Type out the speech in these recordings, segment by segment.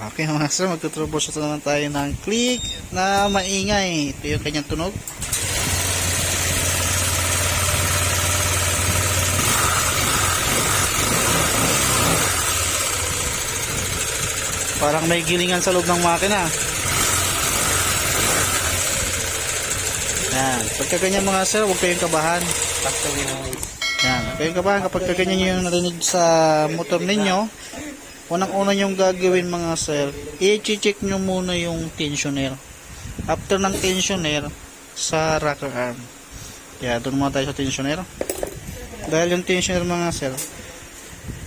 Okay mga sir, magtutroubleshoot na naman tayo ng click na maingay. Ito yung kanyang tunog. Parang may gilingan sa loob ng makina. Yan. Pagka ganyan mga sir, huwag kayong kabahan. Yan. Huwag kayong kabahan kapag ka ganyan yung narinig sa motor ninyo. Unang-una yung gagawin mga sir, i-check nyo muna yung tensioner. After ng tensioner, sa rocker arm. Kaya doon muna tayo sa tensioner. Dahil yung tensioner mga sir,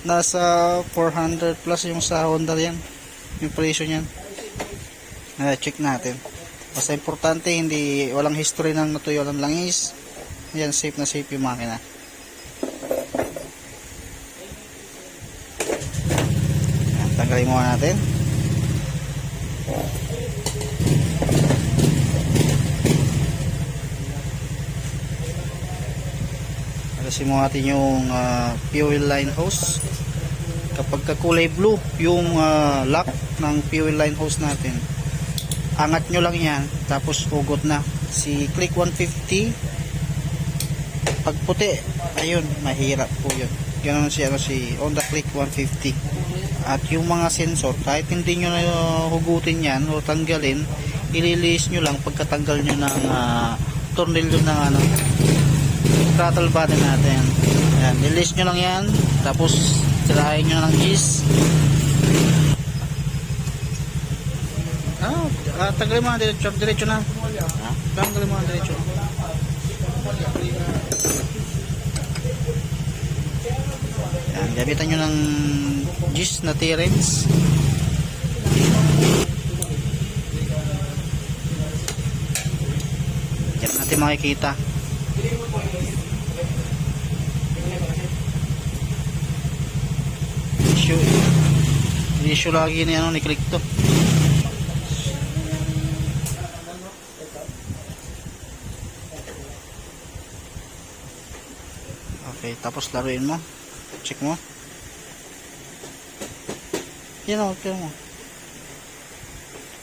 nasa 400 plus yung sa Honda yan. Yung presyo niyan. Ah, check natin. Basta importante, hindi, walang history ng natuyo ng langis. Yan, safe na safe yung makina. Tanggalin muna natin. Alisin mo natin yung ah, fuel line hose. Kapag kakulay blue, yung ah, lock ng fuel line hose natin, angat nyo lang yan, tapos ugot na. Si click 150, pag puti, ayun, mahirap po yun. Ganun si, ano, si Honda Click 150. At yung mga sensor, kahit hindi nyo na hugutin yan o tanggalin, ililis nyo lang pagkatanggal nyo ng uh, tornilyo ng ano, throttle button natin. Yan, ililis nyo lang yan, tapos sirahin nyo ng gis. Ah, ah, tanggalin mo na diretso, diretso na. Ha? Tanggalin mo na diretso. Yan, gamitan nyo ng gis na T-Rems. Yan natin makikita. Issue. Issue lagi ni ano ni click to. Okay, tapos laruin mo. Check mo. Yan o, okay mo.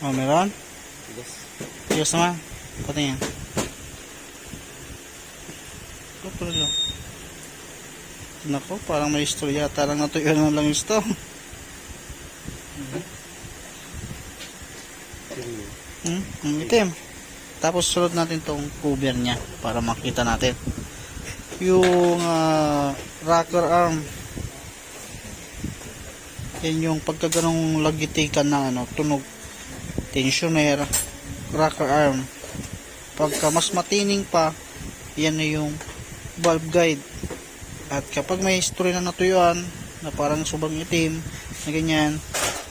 Oh, meron? Yes. Yes naman. Pati yan. Ito talaga. Nako, parang may istorya yata lang natuyo na lang ito. Hmm? Ang itim. Tapos sunod natin tong cover niya para makita natin. Yung ah, rocker arm. Yan yung pagkaganong lagitikan na ano, tunog. Tensioner, rocker arm. Pagka mas matining pa, yan na yung valve guide. At kapag may history na natuyuan, na parang sobrang itim, na ganyan,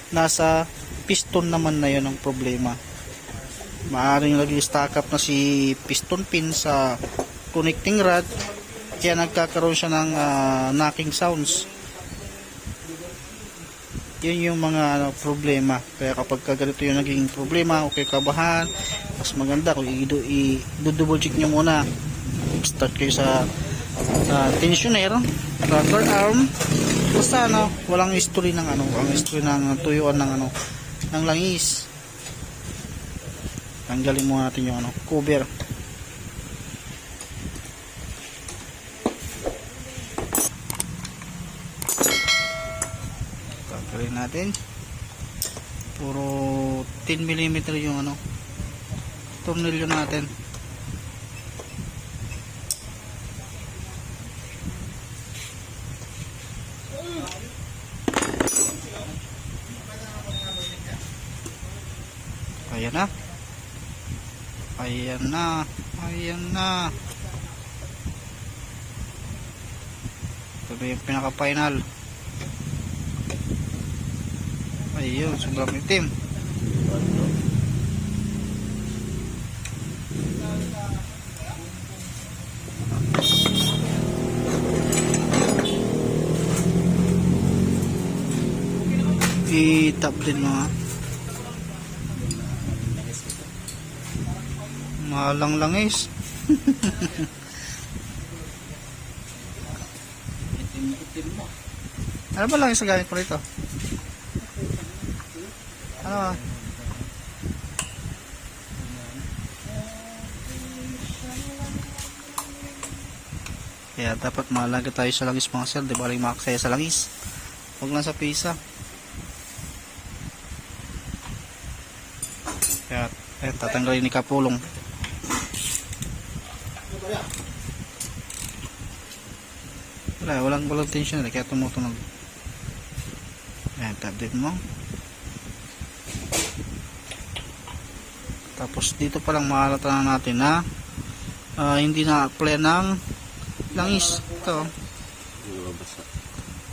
nasa piston naman na yun ang problema. Maaring lagi stack up na si piston pin sa connecting rod, kaya nagkakaroon siya ng ah, knocking sounds. Yun yung mga ano, problema. Kaya kapag ka ganito yung naging problema, okay kabahan, mas maganda kung i-do- i-double check nyo muna. Start kayo sa uh, tensioner, rocker arm, basta ano, walang history ng ano, walang history ng tuyuan ng ano, ng langis. Tanggalin muna natin yung ano, cover. Tanggalin natin. Puro 10 mm yung ano, tornilyo natin. Ayan na. Ayan na. Ayan na. Ito na yung pinaka-final. Ayun, sobrang itim. I-tap din mga Malang langis. Itim-itim mo. Ano ba langis na gamit mo rito? Ano? Kaya dapat maalaga tayo sa langis mga sir. Di ba rin makaksaya sa langis? Huwag lang sa pisa. Kaya eh, tatanggalin ni Kapulong. Wala, walang, walang tension kaya tumutunog. Ayan, tablet mo. Tapos dito pa lang mahalata na natin na ah, hindi na apply ng langis. Ito,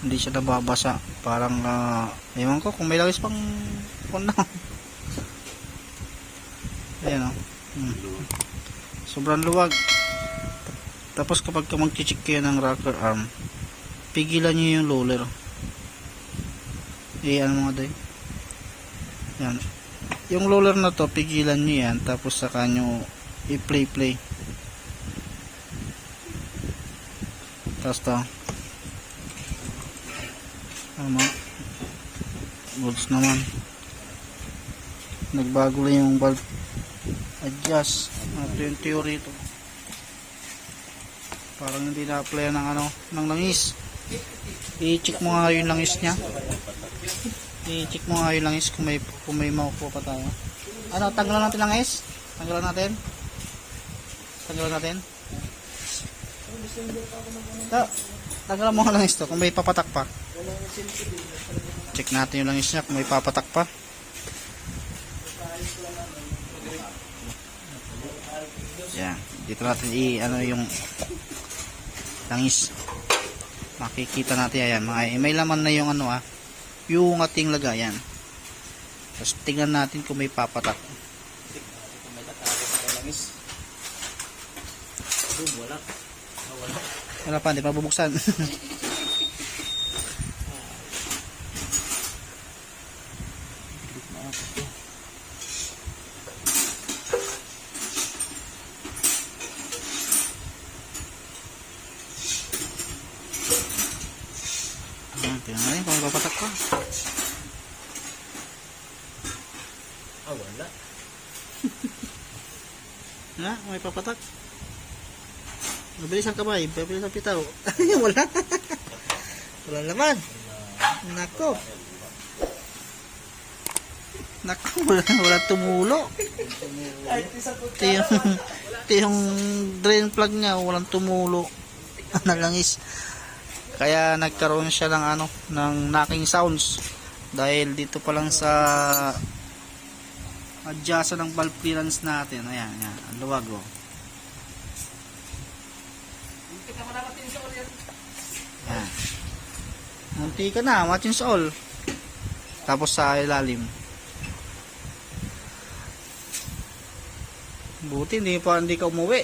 hindi siya nababasa. Parang, uh, ewan ko kung may langis pang puna. Ayan o. Hmm. Sobrang luwag. Tapos kapag ka mag-check kayo ng rocker arm, pigilan nyo yung roller. Eh, ano mga day? Yan. Yung roller na to, pigilan nyo yan. Tapos saka nyo i-play-play. Tapos to. Tama. Goods naman. Nagbago lang yung valve adjust. Ito yung theory ito. Parang hindi na-apply ng ano, ng langis. I-check mo nga yung langis niya. I-check mo nga yung langis kung may, kung may makukuha pa tayo. Ano, tanggalan natin langis? Tanggalan natin? Tanggalan natin? Ito, tanggalan mo nga langis to kung may papatak pa. Check natin yung langis niya kung may papatak pa. Yan. Dito natin i ano yung langis. Makikita natin ayan. Mga, may laman na yung ano ah. Yung ating lagayan. Tapos tingnan natin kung may papatak. Kung may tatago sa langis. Wala. Wala. Wala pa, hindi pa bubuksan. Ayan, tingnan natin kung may papatak pa. Ah, wala. Ha? May papatak. Mabilis ang kamay, mabilis ang pitaw. Wala. Wala naman. Nako. Nako, wala, wala tumulo. Ito yung, ito yung drain plug niya, walang tumulo. Nalangis. Kaya nagkaroon siya ng ano, ng knocking sounds. Dahil dito pa lang sa adjust ng valve clearance natin. Ayan, ayan. Ang luwag oh. Ayan. Munti ka na, matching sa all. Tapos sa ilalim. Buti hindi pa hindi ka umuwi.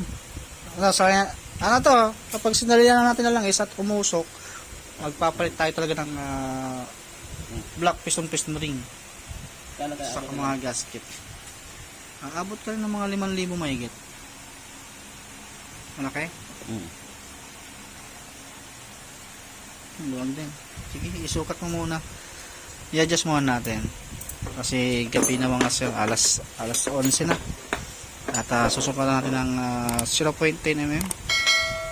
ano, sa ano to, kapag sinalihan na natin na lang is at umusok, magpapalit tayo talaga ng ah, black piston piston ring Kala kaya sa mga gasket. Aabot ka rin ng mga 5,000 mahigit. Malaki? Hmm. Luwag din. Sige, isukat mo muna. I-adjust muna natin. Kasi gabi na mga sir, alas, alas 11 na. At uh, susukat natin ng ah, 0.10 mm.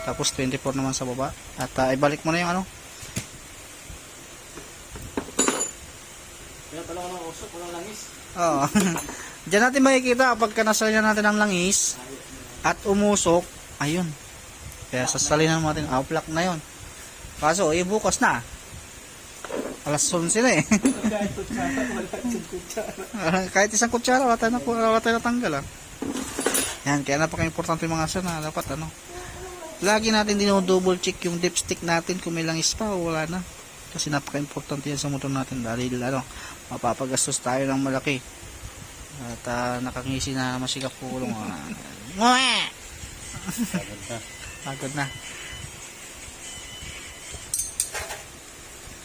Tapos 24 naman sa baba. At ah, ibalik mo na yung ano. Kaya pala walang usok, walang langis. Oo. Diyan natin makikita kapag nasalina natin ng langis at umusok, ayun. Kaya sasalinan natin, outlock na yon. Kaso, eh, bukas na. Alas 11 na eh. Kahit kutsara, wala kutsara. Kahit isang kutsara, wala tayo, na, wala tayo natanggal ah. Yan, kaya napaka-importante mga sir na dapat ano. Lagi natin dino-double check yung dipstick natin kung may langis pa o wala na. Kasi napaka-importante yan sa motor natin dahil ano, mapapagastos tayo ng malaki. At uh, nakangisi na naman si Kapulong. Uh, Pagod na. Na.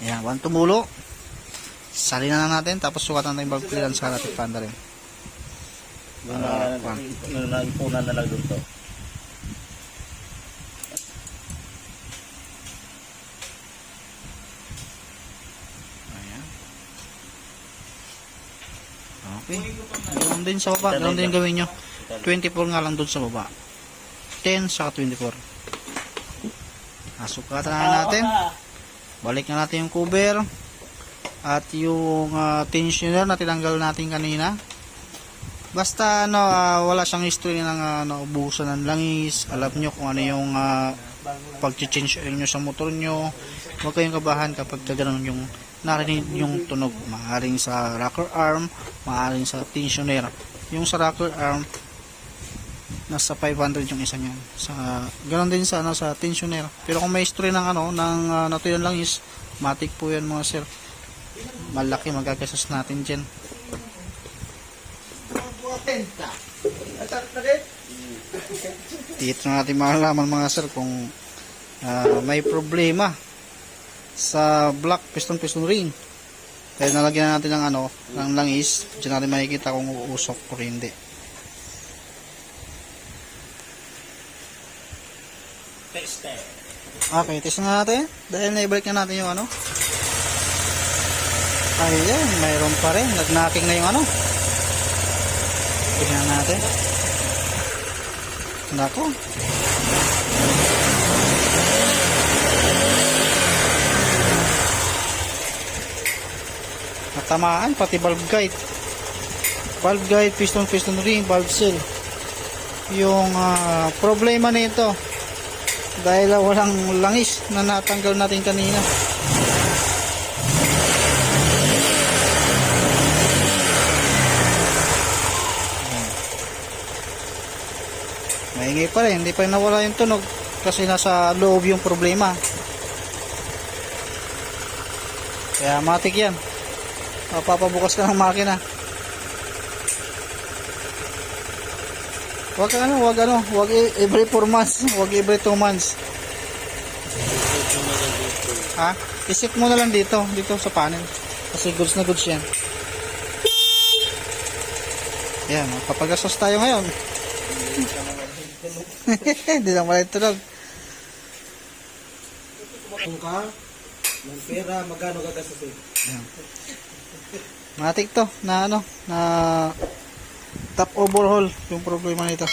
Ayan, one tumulo. Sali na lang natin, tapos sukatan natin yung valve clearance sa natin panda rin. Para, Ah, naipunan na lang doon to. Okay. Ganoon din sa baba. Ganoon din gawin nyo. 24 nga lang doon sa baba. 10 saka 24. Nasukatan na natin. Balik na natin yung cover. At yung uh, tensioner na tinanggal natin kanina. Basta ano, ah, wala siyang history ng uh, naubusan ng langis. Alam nyo kung ano yung uh, pag-change oil nyo sa motor nyo. Huwag kayong kabahan kapag ka ganun yung narinig yung tunog. Maaring sa rocker arm, maaring sa tensioner. Yung sa rocker arm, nasa 500 yung isa niyan. Sa ganun din sa ano sa tensioner. Pero kung may history ng ano ng uh, natuyan lang is matic po yan mga sir. Malaki magagastos natin diyan. Dito na natin malalaman mga sir kung ah, may problema sa black piston piston ring. Kaya nalagyan na natin ng ano, ng langis. Diyan natin makikita kung uusok o hindi. Teste. Okay, test na natin. Dahil naibalik na natin yung ano. Ayun, mayroon pa rin. Nag-knocking na yung ano. Tingnan natin. Nako. Natamaan, pati valve guide. Valve guide, piston, piston ring, valve seal. Yung ah, problema nito, dahil ah, walang langis na natanggal natin kanina maingay pa rin hindi pa rin nawala yung tunog kasi nasa loob yung problema kaya matik yan mapapabukas ka ng makina Wag ano, wag ano, wag every 4 months, wag every 2 months. Ha? Isip mo na lang dito, dito sa panel. Kasi goods na goods yan. Yan, magpapagastos tayo ngayon. Hindi lang wala tunog. Kung ka, ng pera, magkano gagastusin? Yan. Matik to, na ano, na top overhaul yung problema nito.